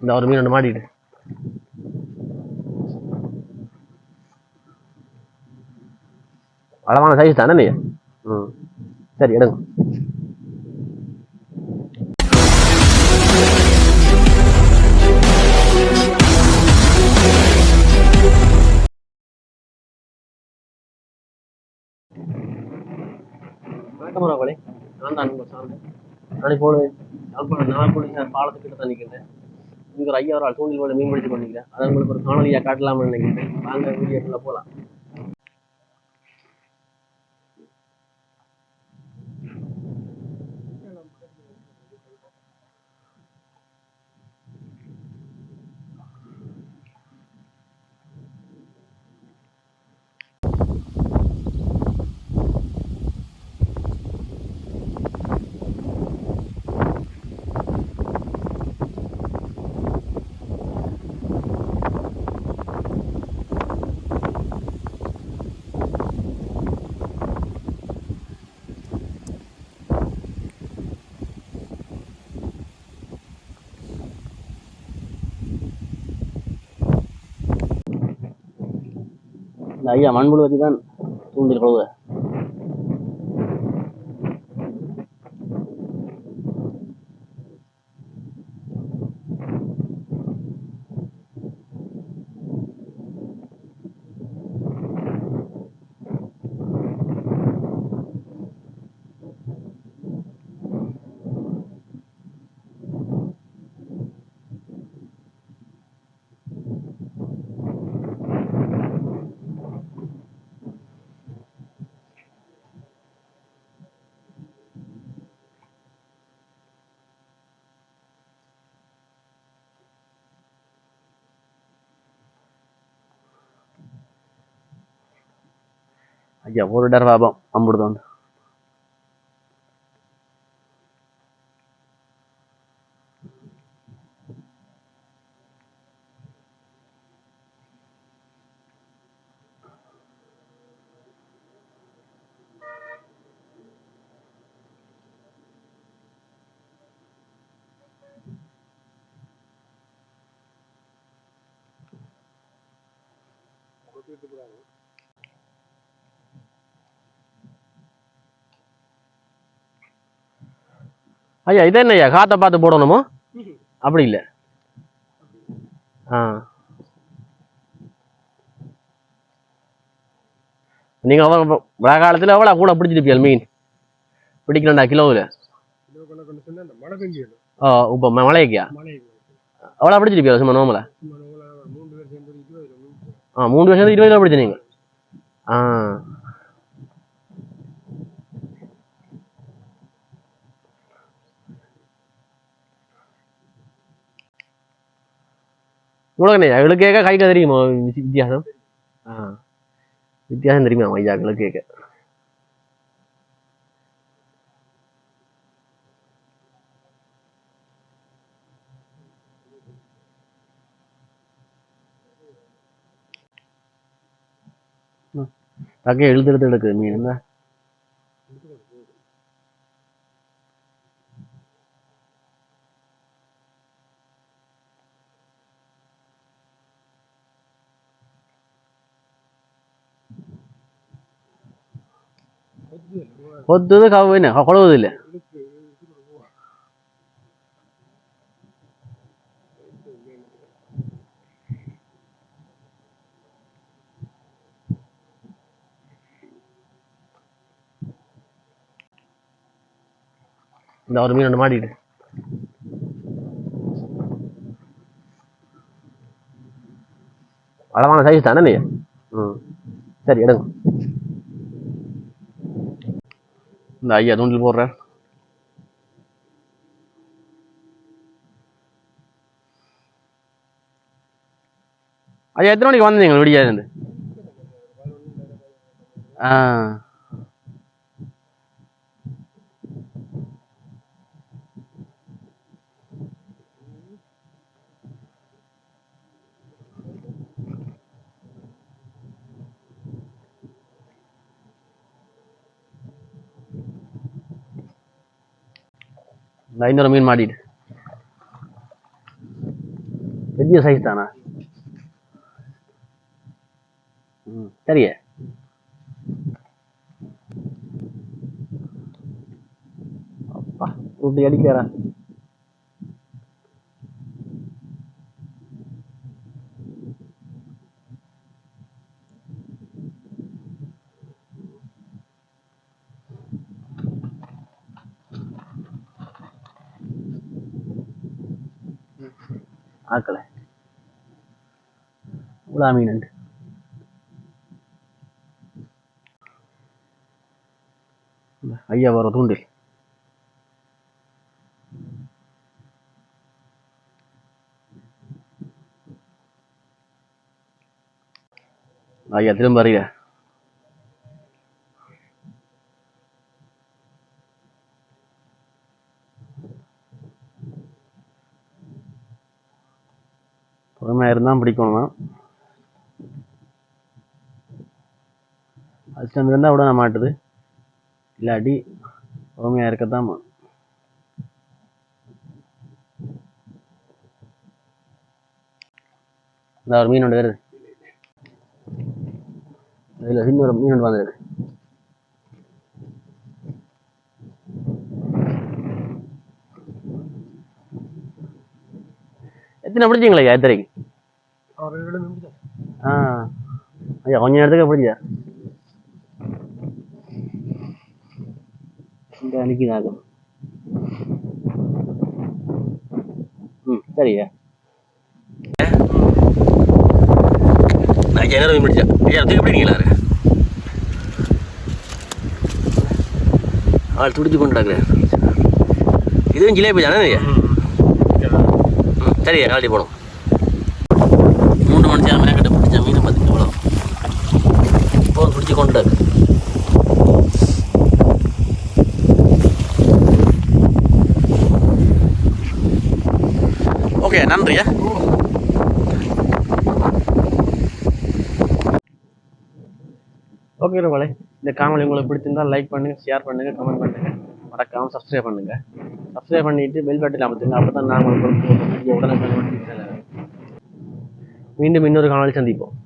இந்த ஒரு மீன் ஒன்று மாட்டிட்டு அளவான சைஸ் தானே நீ? ம். சரி எடுங்க. வணக்கம் ராவலே நான் தான் உங்கள் சார்ந்து. நான் இப்போது யாழ்ப்பாணம் நாகப்பள்ளி சார் பாலத்துக்கிட்ட தான் நிற்கின்றேன் இங்கே ஒரு ஐயா ஒரு ஆள் தூண்டில் போல மீன் பிடிச்சு கொண்டிருக்கிறேன் அதை உங்களுக்கு ஒரு காணொலியாக காட்டலாம்னு நினைக்கிறேன். வாங்க வீடியோக்குள்ளே போகலாம். ஐயா மண்புழு வச்சு தான் தூண்டில் கழுவுற ஐயா ஒரு டர் பாபம் அம்புடுதான் ஐயா இதே என்ன ஐயா காற்றை பார்த்து போடணுமோ? அப்படி இல்லை. ஆ. நீங்கள் அவ்வளோ மழை காலத்தில் எவ்வளோ கூட பிடிச்சிருப்பீங்க மீன். பிடிக்கலண்டா கிலோவில். ஓ இப்போ மழைக்கா அவ்வளோ பிடிச்சிருப்பியா சும்மா நோமலை சும்மா மூன்று பேர் இருபது கிலோ மீன் ஆ மூணு வருஷத்துக்கு இருபது கிலோ பிடிச்ச நீங்கள் ஆ. உங்களுக்கு என்ன எங்களுக்கு கேட்க கைக்க தெரியுமா? வித்தியாசம்? ஆ. வித்தியாசம் தெரியுமா ஐயாக்களுக்கு கேட்க டக்கே எழுதுறது இழுத்து எடுக்குது மீன். என்ன பொத்துது கவு என்ன கொழுவுது இல்லை இந்த ஒரு மீன் ஒன்று அளவான சைஸ் தானே நீ ம் சரி எடுங்க இந்த ஐயா தூண்டில் போடுறார் ஐயா எத்தனை மணிக்கு வந்தீங்க விடியா இருந்து ஆ இந்த ஐநூறு மீன் மாட்டிட்டு பெரிய சைஸ் தானா? ம் சரியே. அப்பா இப்படி அடிக்கிறாரா? ஆக்கலை. இவ்வளோ மீன் ஐயா வர தூண்டில். ஐயா திரும்ப அறியா. பொறுமையாக இருந்தால் பிடிக்கணுமா அசிஸ்டன்ட் இருந்தால் விட மாட்டுது. இல்லாட்டி பொறுமையாக இருக்கத்தான் இந்த ஒரு மீன் ஒன்று வருது. இதில் இன்னொரு மீன் ஒன்று வந்துருக்கு. எத்தனை பிடிச்சிங்களா ஐயா எத்தனைக்கு ஆ ஐயா கொஞ்ச நேரத்துக்கு பிடிச்சா இந்த அன்னைக்கு ம் சரியா நான் ஜனவரி முடிச்சேன் ஐயா தூக்கி பிடிங்களா ஆள் துடிச்சு கொண்டாக்குறேன் இதுவும் ஜிலேபி தானே சரியா நாளைக்கு போடும் மூணு மணி நேரம் மேற்கிட்ட பிடிச்ச மீன் பார்த்துக்க எவ்வளோ இப்போ பிடிச்சி கொண்டாரு ஓகே நன்றியா ஓகே ரூபாய் இந்த காணொலி உங்களுக்கு பிடிச்சிருந்தா லைக் பண்ணுங்க ஷேர் பண்ணுங்க கமெண்ட் பண்ணுங்க. மறக்காம சப்ஸ்கிரைப் பண்ணுங்க. சப்ஸ்கிரைப் பண்ணிட்டு பெல் பட்டன் அமர்த்துங்க. அப்போ தான் நான் உங்களுக்கு உடனே மீண்டும் இன்னொரு காணொலி சந்திப்போம்